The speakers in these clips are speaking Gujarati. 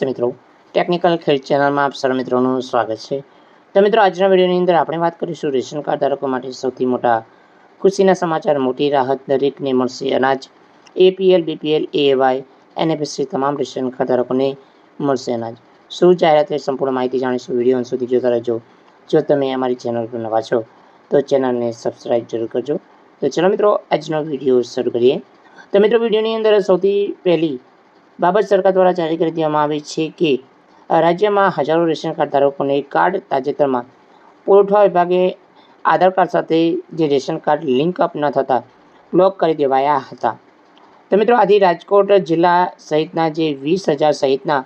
નમસ્તે મિત્રો. ટેકનિકલ ખેડ ચેનલમાં આપ સર મિત્રોનું સ્વાગત છે. તો મિત્રો, આજના વિડીયોની અંદર આપણે વાત કરીશું રેશન કાર્ડ ધારકો માટે સૌથી મોટા ખુશીના સમાચાર. મોટી રાહત દરેકને મળશે અનાજ એપીએલ બીપીએલ એવાય એનએફએસસી તમામ રેશન કાર્ડ ધારકોને મળશે અનાજ. શું જાહેરાત સંપૂર્ણ માહિતી જાણીશું. વીડિયો અંત સુધી જોતા રહેજો. જો તમે અમારી ચેનલ પર નવા છો, તો ચેનલને સબસ્ક્રાઇબ જરૂર કરજો. તો ચલો મિત્રો, આજનો વીડિયો શરૂ કરીએ. તો મિત્રો, વિડીયોની અંદર સૌથી પહેલી બાબત સરકાર દ્વારા જારી કરી દેવામાં આવી છે કે રાજ્યમાં હજારો રેશન કાર્ડ ધારકોને કાર્ડ તાજેતરમાં પુરવઠા વિભાગે આધાર કાર્ડ સાથે જે રેશન કાર્ડ લિંક અપ ન થતાં બ્લોક કરી દેવાયા હતા. તો મિત્રો, આથી રાજકોટ જિલ્લા સહિતના જે વીસ હજાર સહિતના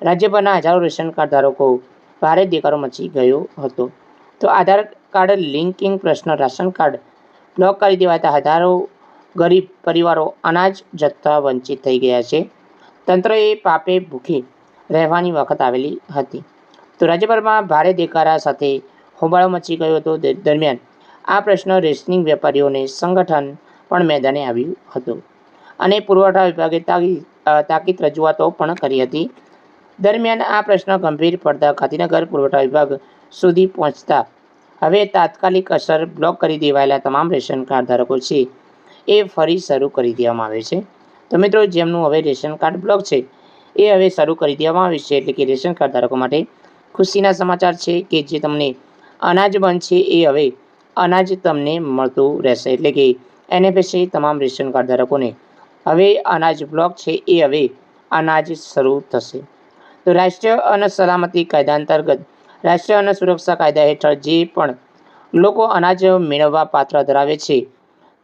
રાજ્યભરના હજારો રેશન કાર્ડ ધારકો ભારે દેકારો મચી ગયો હતો. તો આધાર કાર્ડ લિંકિંગ પ્રશ્ન રાશન કાર્ડ બ્લોક કરી દેવાતા હજારો ગરીબ પરિવારો અનાજ જથ્થા વંચિત થઈ ગયા છે. તંત્રએ પાપે ભૂખે રહેવાની વખત આવેલી હતી. તો રાજ્યભરમાં ભારે દેકારા સાથે હોબાળો મચી ગયો હતો દરમિયાન આ પ્રશ્ન રેશનિંગ વેપારીઓને સંગઠન પણ મેદાને આવ્યું હતું અને પુરવઠા વિભાગે તાકી તાકીદ રજૂઆતો પણ કરી હતી. દરમિયાન આ પ્રશ્ન ગંભીર પડતા ગાંધીનગર પુરવઠા વિભાગ સુધી પહોંચતા હવે તાત્કાલિક અસર બ્લોક કરી દેવાયેલા તમામ રેશન કાર્ડ ધારકો છે એ ફરી શરૂ કરી દેવામાં આવે છે. તો મિત્રો જેમનું હવે રેશન કાર્ડ બ્લોક છે, એ હવે શરૂ કરી દેવામાં આવ્યું છે. એટલે કે રેશન કાર્ડ ધારકો માટે ખુશીના સમાચાર છે કે જે તમને અનાજ બનશે, એ હવે અનાજ તમને મળતું રહેશે. એટલે કે એનએફએસસી તમામ રેશન કાર્ડ ધારકોને હવે અનાજ બ્લોક છે, એ હવે અનાજ શરૂ થશે. તો રાષ્ટ્રીય અન્ન સલામતી કાયદા અંતર્ગત રાષ્ટ્રીય અન્ન સુરક્ષા કાયદા હેઠળ જે પણ લોકો અનાજ મેળવવા પાત્ર ધરાવે છે,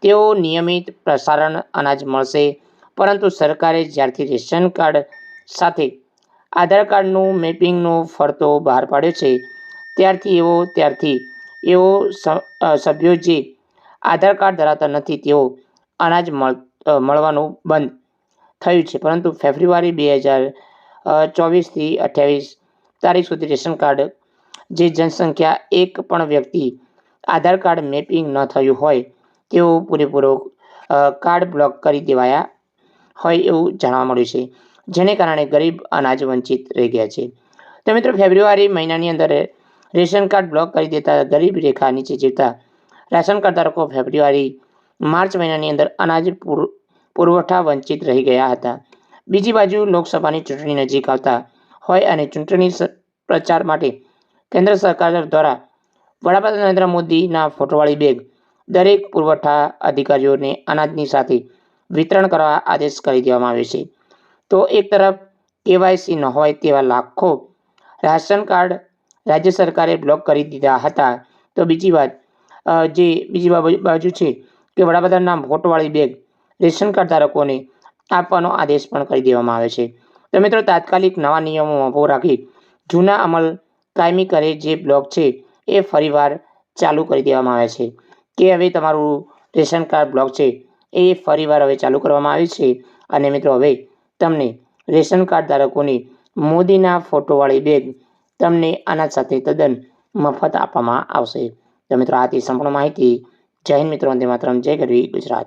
તેઓ નિયમિત પ્રસારણ અનાજ મળશે. પરંતુ સરકારે જ્યારથી રેશન કાર્ડ સાથે આધાર કાર્ડનું મેપિંગનો ફરતો બહાર પાડ્યો છે, ત્યારથી એવો ત્યારથી એવો સભ્યો જે આધાર કાર્ડ ધરાવતા નથી, તેઓ અનાજ મળ મળવાનું બંધ થયું છે. પરંતુ ફેબ્રુઆરી બે હજાર ચોવીસથી અઠ્યાવીસ તારીખ સુધી રેશન કાર્ડ જે જનસંખ્યા એક પણ વ્યક્તિ આધાર કાર્ડ મેપિંગ ન થયું હોય, તેઓ પૂરેપૂરો કાર્ડ બ્લોક કરી દેવાયા હોય એવું જાણવા મળ્યું છે, જેને કારણે ગરીબ, અનાજ વંચિત રહી ગયા છે. તો મિત્રો, ફેબ્રુઆરી મહિનાની અંદર રેશન કાર્ડ બ્લોક કરી દેતા ગરીબ રેખા નીચે જીવતા રાશન કાર્ડ ધારકો ફેબ્રુઆરી, માર્ચ મહિનાની અંદર અનાજ પુર- પુરવઠા વંચિત રહી ગયા હતા. બીજી બાજુ લોકસભાની ચૂંટણી નજીક આવતા હોય અને ચૂંટણી પ્રચાર માટે કેન્દ્ર સરકાર દ્વારા વડાપ્રધાન નરેન્દ્ર મોદીના ફોટોવાળી બેગ દરેક પુરવઠા અધિકારીઓને અનાજની સાથે વિતરણ કરવા આદેશ કરી દેવામાં આવ્યો છે. તો એક તરફ કેવાયસી ન હોય તેવા લાખો રાશન કાર્ડ રાજ્ય સરકારે બ્લોક કરી દીધા હતા. તો બીજી વાત જે બીજી બાજુ છે કે વડાપ્રધાનના ફોટોવાળી બેગ રેશન કાર્ડ ધારકોને આપવાનો આદેશ પણ કરી દેવામાં આવે છે. તો મિત્રો, તાત્કાલિક નવા નિયમો ઊભો રાખી જૂના અમલ કાયમી કરે જે બ્લોક છે એ ફરીવાર ચાલુ કરી દેવામાં આવે છે કે હવે તમારું રેશન કાર્ડ બ્લોક છે એ ફરીવાર હવે ચાલુ કરવામાં આવી છે. અને મિત્રો, હવે તમને રેશન કાર્ડ ધારકોની મોદીના ફોટોવાળી બેગ તમને આના સાથે તદ્દન મફત આપવામાં આવશે. તો મિત્રો આથી સંપૂર્ણ માહિતી. હિન્દ મિત્રો, વંદે માત્ર જય ગરવી ગુજરાત.